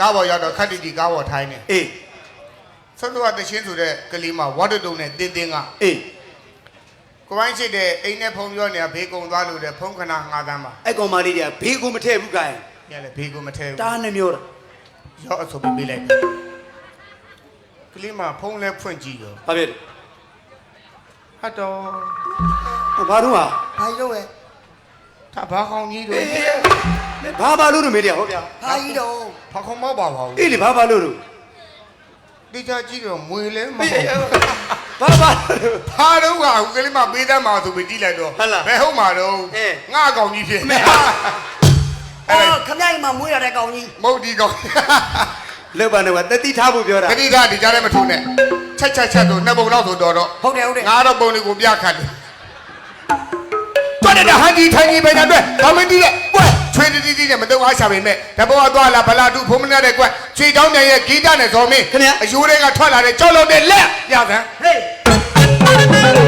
ကားပေါ်ရောက်တော့ခက်တီတီကားပေါ်ထိုင်းနေအေးဆွတ်တော့တချင်းဆိုတဲ့ကလေးမဝတ်တုံနဲ့တင်းတင်းကအေးကိုပိုင်းရှိတဲ့အိမ်နဲ့ဖုံပြောနေတာဘေးကုံသွားလို့တဲ့ဖုံခဏငါးတန်းပါအဲ့ကောင်မလေးတွေကဘေးကိုမထည့်ဘူးကိုင်ညလည်းဘေးကုံမထဲဘူးတားနဲ့မျိုးတာရောအဆုပ်ပေးလိုက်တယ်ကလေးမဖုံလဲဖွင့်ကြည့်ရောဘာဖြစ်ဟတ်တော်လဲဘာတော့ဟာဘာကြီးတော့လဲဒါဘာကောင်းကြီးတို့ ဘာဘာလို့လို့မေးတယ်ဟောဗျာဘာကြီးတော့ဘာကောင်းမပါပါဘူးအေးလေဘာဘာလို့လို့တိကျကြည့်တော့မွေလဲမအေးဟုတ်ဘာဘာဘာတော့ကကလေးမပေးတတ်မှာဆိုပြီးကြည့်လိုက်တော့ဟုတ်လားဘယ်ဟုတ်မှာတော့အေးငါအကောင်ကြီးဖြစ်နေအော်ခမရကြီးမှမွေးရတဲ့ကောင်ကြီးမဟုတ်ဒီကောင်လောက်ပါနဲ့ကတတိထားဖို့ပြောတာတတိထားဒီကြားထဲမထိုးနဲ့ချက်ချက်ချက်ဆိုနှစ်ပုံလောက်ဆိုတော့တော့ဟုတ်တယ်ဟုတ်တယ်ငါတော့ပုံလေးကိုပြခတ်တယ်တော်တယ်ဟန်ဒီထိုင်ကြီးပဲတဲ့အတွက်ဘာမင်းတီးရဲ့ကွက် ချွေတီတီတီနဲ့မတုံအားရှာပေမဲ့တဘောကသွားလာဗလာတုဖုံးမနဲ့တဲ့ကွက်ချွေတောင်းတဲ့ရဲ့ဂီတနဲ့ဇော်မင်းခင်ဗျာ အယိုးတွေကထွက်လာတဲ့ကြောက်လို့တဲ့လက်ရသမ်းဟေး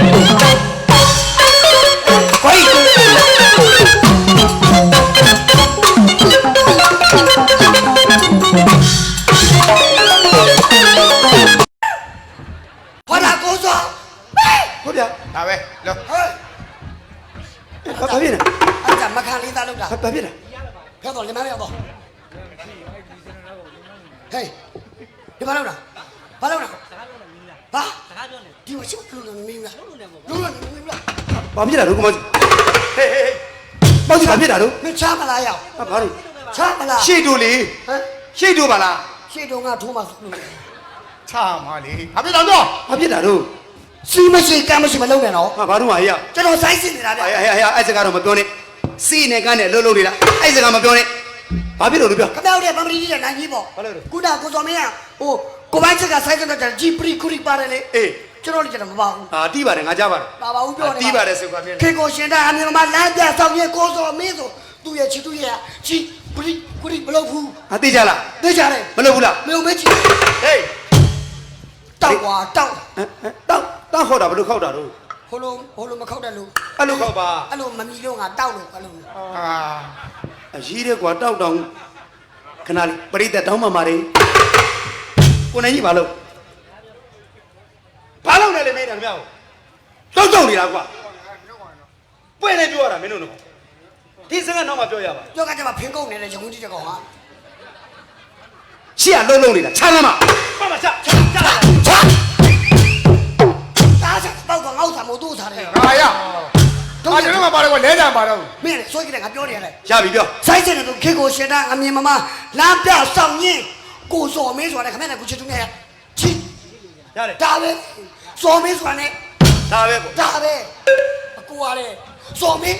ဒီဘာလောက်တာဘာလောက်တာဘာဒီမရှိဘူးလို့မင်းလားလို့လို့မင်းလားဘာဖြစ်လာတော့ကမကြီးဟေးဟေးဟေးမောင်ကြီးဘာဖြစ်လာတော့မင်းချမလားရောက်ဟာဘာလို့ချမလားရှေ့တို့လေဟမ်ရှေ့တို့ပါလားရှေ့တုန်းကထိုးမှဆိုလို့ချမှာလေဟာပြတော့တော့ဘာဖြစ်လာတော့စီမရှိကမ်းမရှိမလုံးနဲ့နော်ဟာဘာတော့ဟာရကျွန်တော်စိုက်စစ်နေတာဗျအေးအေးအေးအဲ့စကားတော့မပြောနဲ့စီနဲ့ကန်းနဲ့လှုပ်လှုပ်နေတာအဲ့စကားမပြောနဲ့ ဘာဖြစ်လို့လို့ပြော ခမောက်တဲ့ပမလီကြီးတဲ့နိုင်ကြီးပေါ့ဘာလို့လဲခုနကကိုစောမင်းကဟိုကိုပိုင်းချက်ကစိုက်စစ်တော့ဂျီပရီခူရီပါတယ်လေအေးကျွန်တော်လည်းကျွန်တော်မပါဘူးဟာတီးပါတယ်ငါကြားပါတယ်ပါပါဘူးပြောနေတီးပါတယ်ဆိုကွာမြင်ခေကိုရှင်တာအမြင်မှာလမ်းပြဆောင်ရင်ကိုစောမင်းဆိုသူ့ရဲ့ချီသူ့ရဲ့ချီပရီခူရီမလုပ်ဘူးဟာတီးကြလားသိကြတယ်မလုပ်ဘူးလားမယုံမဲချီဟေးတောက်ကွာတောက်ဟမ်ဟမ်တောက်တောက်ခေါ်တာဘယ်လိုခေါက်တာတော့ဟိုလိုဟိုလိုမခောက်တဲ့လူအဲ့လိုခေါက်ပါအဲ့လိုမမီလို့ငါတောက်လို့အဲ့လိုအာ အရေးတဲ့ကွာတောက်တောင်ခဏလေးပရိသတ်တောင်းမှမာတယ်ကိုနိုင်ကြီးဘာလို့ဘာလို့လဲလေမင်းတခင်ဗျာတောက်တောက်နေတာကွာပွင့်နေပြောရတာမင်းတို့တော့ဒီစကားတော့မှပြောရပါကြောက်ကကြမှာဖင်ကုန်နေတဲ့ရငုံကြီးတကောင်ဟာရှေ့ကလှုပ်လှုပ်နေတာခြားလမ်းမမမချချချချာတားချက်တောက်ကငေါ့စာမို့သူ့စားတယ်ငါရ တော့ကျွန်တော်မှပါတော့လဲကြံပါတော့မင်းလေဆွဲကြည့်တယ်ငါပြောနေရတယ်ရပြီပြောစိုက်စင်တဲ့သူခေကိုရှင်တာအမြင်မမလမ်းပြဆောင်ရင်ကိုစော်မင်းဆိုတာခမနဲ့ကိုချစ်သူနဲ့ချီရတယ်ဒါပဲစော်မင်းဆိုတာနဲ့ဒါပဲပေါ့ဒါပဲအကူရတယ်စော်မင်း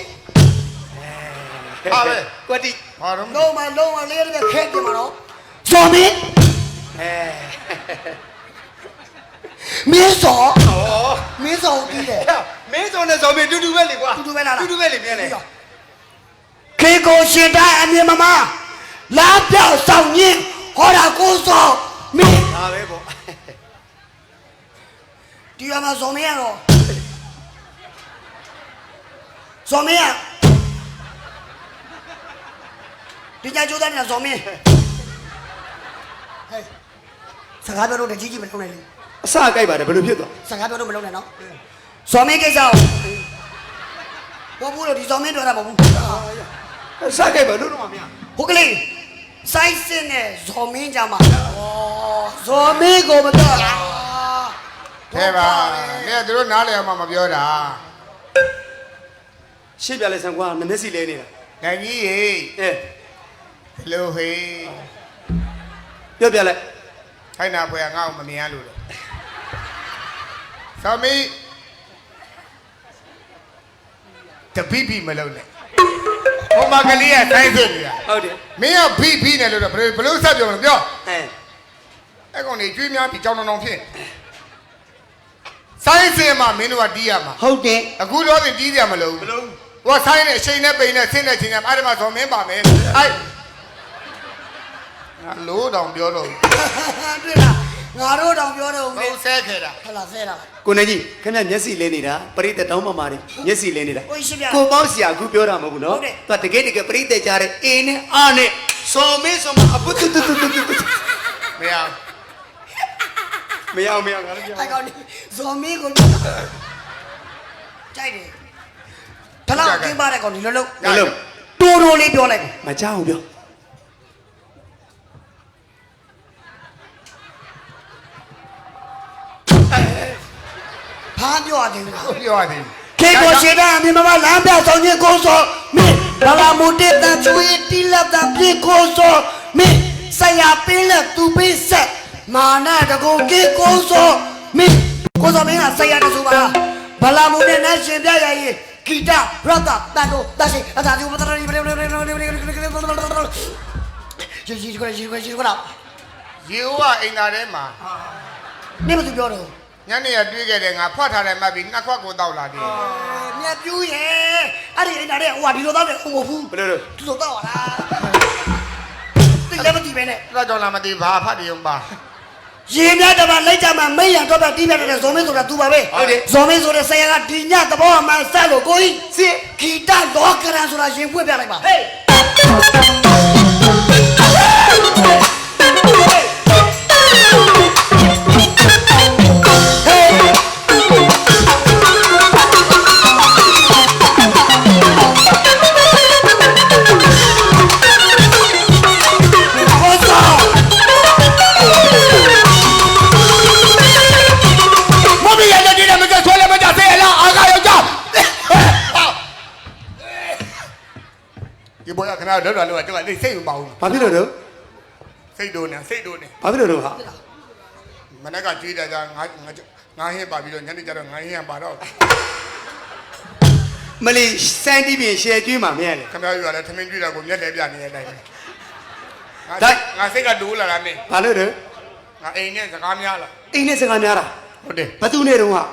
ဟာပဲကွက်တိဘာတော့လုံးမလုံးမလေးတဲ့ခဲပြင်မှာတော့စော်မင်းအဲမင်းစော်ဩမင်းစော်ကိုပြီးတယ် မင်းစုံနဲ့ဇော်မင်းတူတူပဲလေကွာတူတူပဲလားတူတူပဲလေမြင်လေခေကိုရှင်တာအမြင်မမလမ်းပြဆောင်ရင်ဟောတာကိုစော်မင်းဒါပဲပေါ့ဒီရမှာစော်မင်းရတော့စော်မင်းရဒီကြကြိုးသားနေတာစော်မင်းဟဲ့စကားပြောလို့တကြီးကြီးမလုံးနဲ့လေအစကြိုက်ပါတယ်ဘယ်လိုဖြစ်သွားစကားပြောလို့မလုံးနဲ့နော် စော်မင်းကိစ္စကိုဘောဘူးလို့ဒီစော်မင်းပြောတာမဟုတ်ဘူးအစကြိုက်ပါလို့တော့မမြင်ဟုတ်ကလေးစိုက်စင်းနဲ့ဇော်မင်းကြမှာဩဇော်မင်းကိုမတော့လားထဲပါနေသူတို့နားလည်အောင်မပြောတာရှေ့ပြလဲဆန်ကွာနမျက်စီလဲနေတာနိုင်ကြီးရေအဲဘလို့ဟေးပြောပြလိုက်ထိုင်နာဖွယ်ငါ့ကိုမမြင်ရလို့လေသမီး တပိပိမလုံးနဲ့ဟိုမှာကလေးကတိုင်းစစ်နေတာဟုတ်တယ်မင်းကဖိဖိနေလို့တော့ဘယ်လိုဘယ်လိုဆက်ပြောမလဲပြောအဲအဲ့ကောင်နေကျွေးများပြီးကြောင်တောင်တောင်ဖြစ်ဆိုင်းစင်မှာမင်းတို့ကတီးရမှာဟုတ်တယ်အခုတော့တင်တီးကြမလို့ဘယ်လိုဟိုကဆိုင်းနဲ့အချိန်နဲ့ပိန်နဲ့ဆင်းနဲ့ချိန်နဲ့အဲ့ဒီမှာဇော်မင်းပါမယ်အဲ့ငါလို့တောင်ပြောတော့တွေ့လား ငါတို့တောင်ပြောတော့ဘုံဆဲခဲ့တာဟလာဆဲတာကိုနေကြီးခင်ဗျမျက်စိလဲနေတာပရိသတ်တောင်းမှမာတယ်မျက်စိလဲနေတာကိုရှိပြကိုပေါင်းစရာအခုပြောတာမဟုတ်ဘူးနော်ဟုတ်တယ်သူကတကယ်တကယ်ပရိသတ်ကြားတဲ့အင်းနဲ့အာနဲ့စော်မေးစော်မအပုတ်တူတူတူတူရမရအောင်မရအောင်ငါလည်းပြောအဲ့ကောင်ဇော်မင်းကိုကြိုက်တယ်တလောက်ကျင်းပါတဲ့ကောင်ဒီလုံးလုံးဘယ်လိုတိုးတိုးလေးပြောလိုက်တယ်မကြောက်အောင်ပြော ဘာပြောရသေးလဲပြောရသေးခေကိုရှိတာမြမမလမ်းပြဆောင်ခြင်းကိုစောမင်းဘာလာမူတဲ့တန်ချွေတီလာတန်ပြေကိုစောမင်းဆရာပင်းလက်သူပေးဆက်မာနာတကူကေကိုစောမင်းကိုစောမင်းကဆရာတဆူပါဘာလာမူတဲ့နတ်ရှင်ပြရရင်ဂီတရတတန်တို့တရှိအသာဒီဘတရီဘရီဘရီဘရီဘရီဘရီဘရီဘရီရီရီကိုရီကိုရီကိုလာရေဦးကအိမ်သားထဲမှာနေမသူပြောတော့ ညနေရတွေးခဲ့တယ်ငါဖွက်ထားတယ်မှတ်ပြီးနှစ်ခွက်ကိုတောက်လာတယ်မြတ်ပြူးရဲ့အဲ့ဒီအိမ်သားတဲ့ဟိုကဒီလိုတော့တယ်ဟိုမဟုတ်ဘူးဘယ်လိုလဲသူတို့တော့လားတိလည်းမကြည့်ပဲနဲ့အဲ့ဒါကြောင့်လာမသိဘာဖတ်တယ်ုံပါရေမြတ်တပါလိုက်ကြမှာမိရံတော့ပဲတီးပြတဲ့ဇော်မင်းဆိုတာသူပါပဲဇော်မင်းဆိုတဲ့ဆရာကဒီညသဘောအမှန်ဆက်လို့ကိုကြီးစစ်ဂီတလောကရန်ဆိုတာရင်ဖွင့်ပြလိုက်ပါဟေး ဒီဘောရခဏတော့တော့တော့ကျွန်တော်စိတ်မပေါဘူးဘာဖြစ်လို့တော့စိတ်တို့နဲ့စိတ်တို့နဲ့ဘာဖြစ်လို့တော့ဟာမနေ့ကကြွေးတာကငါငါငါဟင်းပါပြီးတော့ညနေကျတော့ငါဟင်းပါတော့မလီစမ်းတီးပြင်ရှယ်ကျွေးမှာမရလေခမရရလည်းထမင်းကြွေးတာကိုမျက်လဲပြနေတဲ့အတိုင်းပဲဒါငါစိတ်ကဒိုးလာတာနဲ့ဘာလို့တော့ငါအိမ်နဲ့စကားများလာအိမ်နဲ့စကားများတာဟုတ်တယ်ဘသူနဲ့တော့ဟာ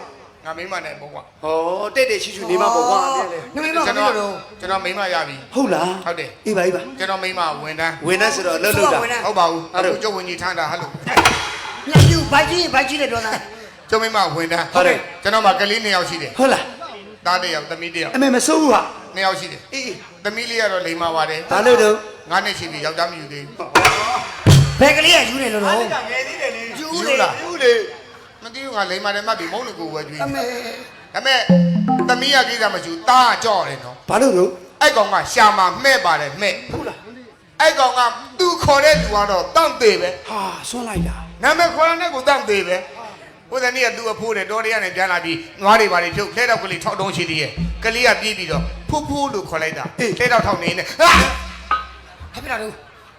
ငါမိမနဲ့ဘုံကဟောတက်တက်ရှိရှိနေမှာပေါ့ကွာပြန်လေနေမင်းတော့ကျွန်ဘာတော်လို့တော့ကျွန်တော်မိမရပြီဟုတ်လားဟုတ်တယ်အေးပါအေးပါကျွန်တော်မိမဝန်တန်းဝင်နေဆိုတော့လှုပ်လှုပ်တာဟုတ်ပါဘူးအဲ့ဒါအခုကျုပ်ဝင်ကြီးထမ်းတာဟယ်လိုမြတ်ပြူဘိုက်ကြီးဘိုက်ကြီးလည်းပြောတာကျုပ်မိမဝန်တန်းဟုတ်တယ်ကျွန်တော်မှကလေးနှစ်ယောက်ရှိတယ်ဟုတ်လားသားတစ်ယောက်သမီးတစ်ယောက်အမေမစိုးဘူးဟာနှစ်ယောက်ရှိတယ်အေးအေးသမီးလေးကတော့လိမ္မာပါတယ်ဘာလို့တော့ငါနဲ့ရှိပြီယောက်ျားမယူသေးဘူးဘယ်ကလေးကယူနေလို့တော့ငယ်သေးတယ်လေယူယူလေလားဘူးလေ မသိဘူးငါလိမ္မာတယ်မှတ်ပြီးမုန်းလို့ကိုယ်ဝယ်ကြွေးအမေဒါပေမဲ့သမီးကကိစ္စမရှိဘူးသားကကြော့တယ်နော်ဘာလို့တော့အဲ့ကောင်ကရှာမှာမှဲ့ပါတယ်မှဲ့ဟုတ်လားအဲ့ကောင်ကသူ့ခေါ်တဲ့လူကတော့တန့်သေးပဲဟာဆွန့်လိုက်တာနာမည်ခေါ်တဲ့ကိုတန့်သေးပဲဥဒနီကသူ့အဖိုးတယ်တော်ရရနဲ့ပြန်လာပြီးငွားတွေပါတွေဖြုတ်လဲတော့ကလေးထောက်တုံးရှိသေးရဲ့ကလေးကပြေးပြီးတော့ဖူးဖူးလို့ခေါ်လိုက်တာလဲတော့ထောက်နေနေဟာဟဲ့ပြတာတော့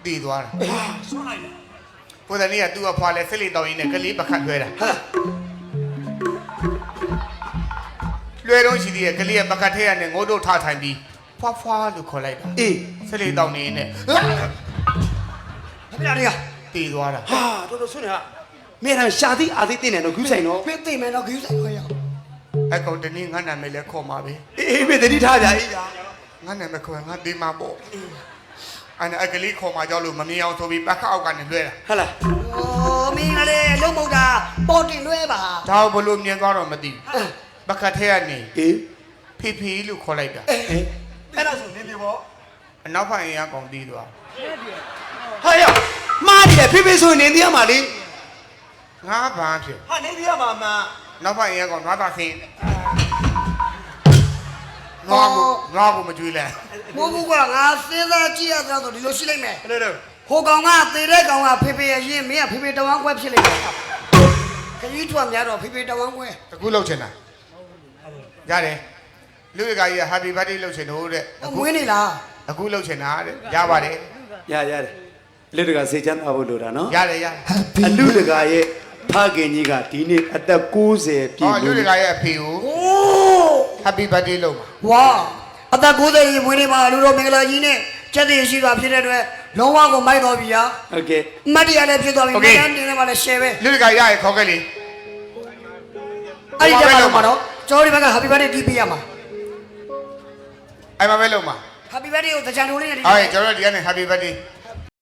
တည်သွားတာဟာဆွန့်လိုက်တာ ဥဒနီကသူ့အဖွာလဲစစ်လေတောင်းရင်းနဲ့ကလေးပခတ်လွှဲတာဟာလွှဲတော့ရှိသေးရဲ့ကလေးကပခတ်ထဲကနေငိုးတို့ထားထိုင်ပြီးဖွာဖွာလို့ခေါ်လိုက်တာအေးစစ်လေတောင်းနေနေဟဲ့ပြတာတွေကတည်သွားတာဟာတော်တော်ဆွန့်နေဟာမင်းကရှာသည်အာသည်တင်တယ်တော့ဂူးဆိုင်တော့ဖေးသိမယ်တော့ဂယူဆိုင်ခွင့်ရအောင်အဲ့ကောင်တနည်းငါနာမည်လဲခေါ်မှာပဲအေးမေတတိထားကြအေးငါနာမည်ခေါ်ရင်ငါတေးမှာပေါ့ အဲ့ဒါအကလေးခေါ်မှာကြောက်လို့မမြင်အောင်ဆိုပြီးပခတ်အောက်ကနေလွှဲတာဟာလား။အော်မင်းကလည်းလုံးမုတ်တာပေါ်တင်လွဲပါဒါဘလို့မြင်သွားတော့မသိဘူးပကတ်ထဲကနေအေးဖီဖီလို့ခေါ်လိုက်တာအေးအဲ့ဒါဆိုနေပြီပေါ့အနောက်ဖက်ရင်ရကောင်တီးသွားဟာရမားတယ်ဖေးဖေးဆိုနေသေးရမှာလေငါဘာဖြစ်ဟာနေသေးရမှာမနောက်ဖက်ရင်ရကောင်နွားသားဆင်း နွားကိုနွားကိုမကြွေးလဲ။မိုးဘူးကငါစဉ်းစားကြည့်ရတော့ဒီလိုရှိလိုက်မယ်ဘယ်လိုလဲ။ဟိုကောင်ကသေတဲ့ကောင်ကဖေဖေရရင်မင်းကဖေဖေတဝမ်းခွဲဖြစ်လိုက်တယ်။ခကြီးထွားများတော့ဖေဖေတဝမ်းခွဲတကူလောက်ချင်တာရတယ်လူရကကြီးက happy birthday လောက်ချင်တော့တဲ့။အမွေးနေလားအခုလောက်ချင်တာတဲ့ရပါတယ်ရရတယ်လူတကာစေချမ်းသာဖို့လိုတာနော်ရတယ်ရတယ်အလူတကာရဲ့ဖခင်ကြီးကဒီနေ့အသက်60ပြည့်ဟောလူလို့ရကရဲ့အဖေကို။အိုး happy birthday လုပ်ပါ ဝါအသက်90ရေမွေးနေပါလူတော်မင်္ဂလာကြီးနဲ့ချက်တည်ရှိပါဖြစ်တဲ့အတွက်လုံးဝကိုမိုက်တော်ပြီဟာ โอเค ။မတ်တရားလည်းဖြစ်သွားပြီမတန်းတင်လည်းမလည်း share ပဲ လူရကရရဲ့ခေါ်ခဲ့လေ ။အဲ့ဒီတက်မှာတော့ကျော်ဒီဘက်က happy birthday တီးပေးရမှာ အဲ့မှာပဲလုပ်ပါ ။ happy birthday ကိုတကြံတိုးလေးနဲ့တီး အဲ့ကျွန်တော်တို့ဒီကနေ happy birthday